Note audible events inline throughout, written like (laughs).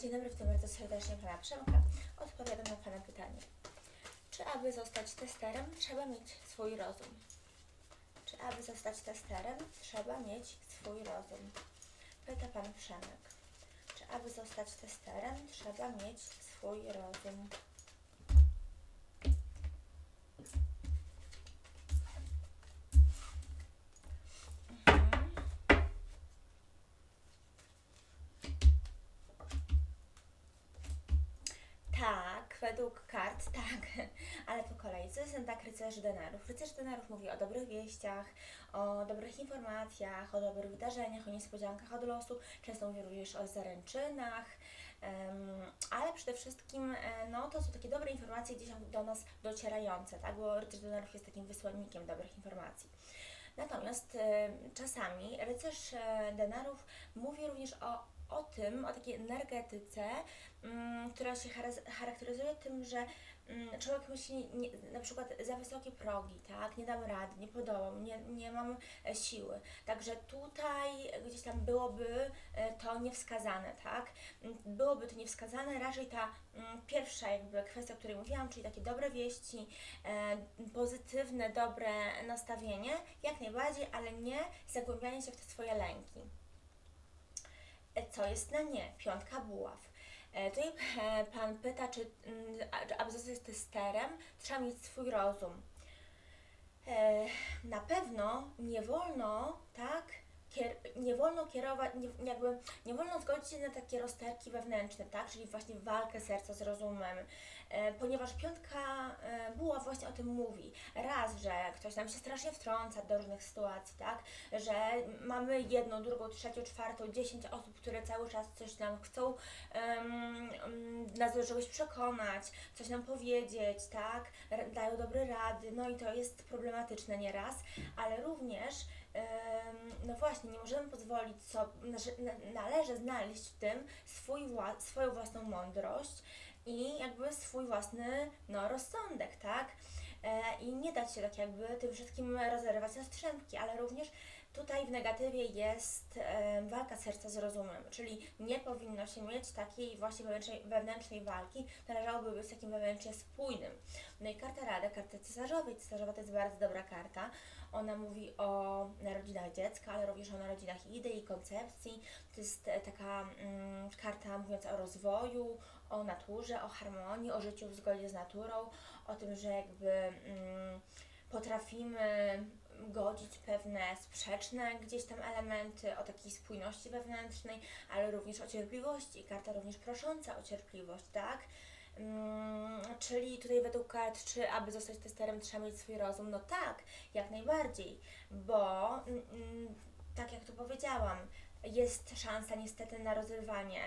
Dzień dobry, witam bardzo serdecznie Pana Przemka. Odpowiadam na Pana pytanie. Czy aby zostać testerem, trzeba mieć swój rozum? Czy aby zostać testerem, trzeba mieć swój rozum? Pyta Pan Przemek. Czy aby zostać testerem, trzeba mieć swój rozum? Mhm. Tak, według kart, (laughs) tak, ale po kolei. Co jest ten tak rycerz denarów? Rycerz denarów mówi o dobrych wieściach, o dobrych informacjach, o dobrych wydarzeniach, o niespodziankach od losu. Często mówi również o zaręczynach, ale przede wszystkim e, no, to są takie dobre informacje gdzieś do nas docierające, tak? Bo rycerz denarów jest takim wysłannikiem dobrych informacji. Natomiast e, czasami rycerz e, denarów mówi również o, o tym, o takiej energetyce, mm, która się charakteryzuje tym, że mm, człowiek myśli nie, na przykład za wysokie progi, tak, nie dam rady, nie podołam, nie, nie mam e, siły. Także tutaj gdzieś tam byłoby e, to niewskazane, tak. Mm, Byłoby to niewskazane, raczej ta pierwsza jakby kwestia, o której mówiłam, czyli takie dobre wieści, e, pozytywne, dobre nastawienie, jak najbardziej, ale nie zagłębianie się w te swoje lęki. Co jest na nie? Piątka buław. E, Tutaj e, Pan pyta, czy mm, aby zostać testerem, trzeba mieć swój rozum. E, Na pewno nie wolno, tak, kier, nie wolno kierować, nie, jakby nie wolno zgodzić się na takie rozterki wewnętrzne, tak, czyli właśnie walkę serca z rozumem, e, ponieważ piątka e, buła właśnie o tym mówi. Raz, że ktoś nam się strasznie wtrąca do różnych sytuacji, tak, że mamy jedną, drugą, trzecią, czwartą, dziesięć osób, które cały czas coś nam chcą em, nas przekonać, coś nam powiedzieć, tak, dają dobre rady, no i to jest problematyczne nieraz, ale również no właśnie, nie możemy pozwolić sobie, należy znaleźć w tym swój swoją własną mądrość i jakby swój własny no, rozsądek, tak? E, I nie dać się tak jakby tym wszystkim rozerwać na strzępki, ale również tutaj w negatywie jest e, walka serca z rozumem, czyli nie powinno się mieć takiej właśnie wewnętrznej, wewnętrznej walki, należałoby być takim wewnętrznie spójnym. No i karta Rada, karta cesarzowej. Cesarzowa to jest bardzo dobra karta. Ona mówi o narodzinach dziecka, ale również o narodzinach idei, koncepcji. To jest e, taka mm, karta mówiąca o rozwoju, o naturze, o harmonii, o życiu w zgodzie z naturą, o tym, że jakby mm, potrafimy godzić pewne sprzeczne gdzieś tam elementy, o takiej spójności wewnętrznej, ale również o cierpliwości. Karta również prosząca o cierpliwość, tak? Mm, czyli tutaj według kart, czy aby zostać testerem trzeba mieć swój rozum? No tak, jak najbardziej, bo mm, mm, tak jak tu powiedziałam, jest szansa niestety na rozrywanie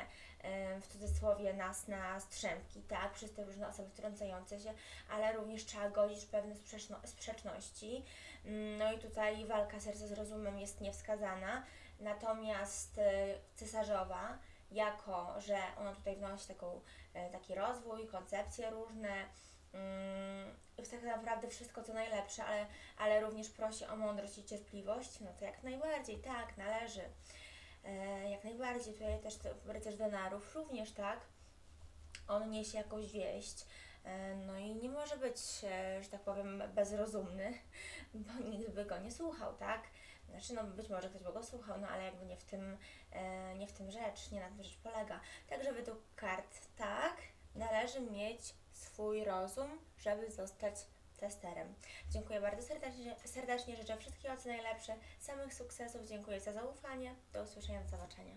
w cudzysłowie nas na strzępki, tak, przez te różne osoby wtrącające się, ale również trzeba godzić pewne sprzeczno, sprzeczności. Mm, No i tutaj walka serca z rozumem jest niewskazana, natomiast e, cesarzowa, jako że ona tutaj wnosi taką, e, taki rozwój, koncepcje różne, mm, tak naprawdę wszystko co najlepsze, ale, ale również prosi o mądrość i cierpliwość, no to jak najbardziej, tak, należy. E, jak najbardziej, tutaj też rycerz denarów również, tak, on niesie jakąś wieść, e, no i nie może być, e, że tak powiem, bezrozumny, (laughs) bo nikt by go nie słuchał, tak? Znaczy, no być może ktoś by go słuchał, no ale jakby nie w tym, nie w tym rzecz, nie na tym rzecz polega. Także według kart, tak, należy mieć swój rozum, żeby zostać testerem. Dziękuję bardzo serdecznie, serdecznie życzę wszystkiego co najlepsze, samych sukcesów, dziękuję za zaufanie, do usłyszenia, do zobaczenia.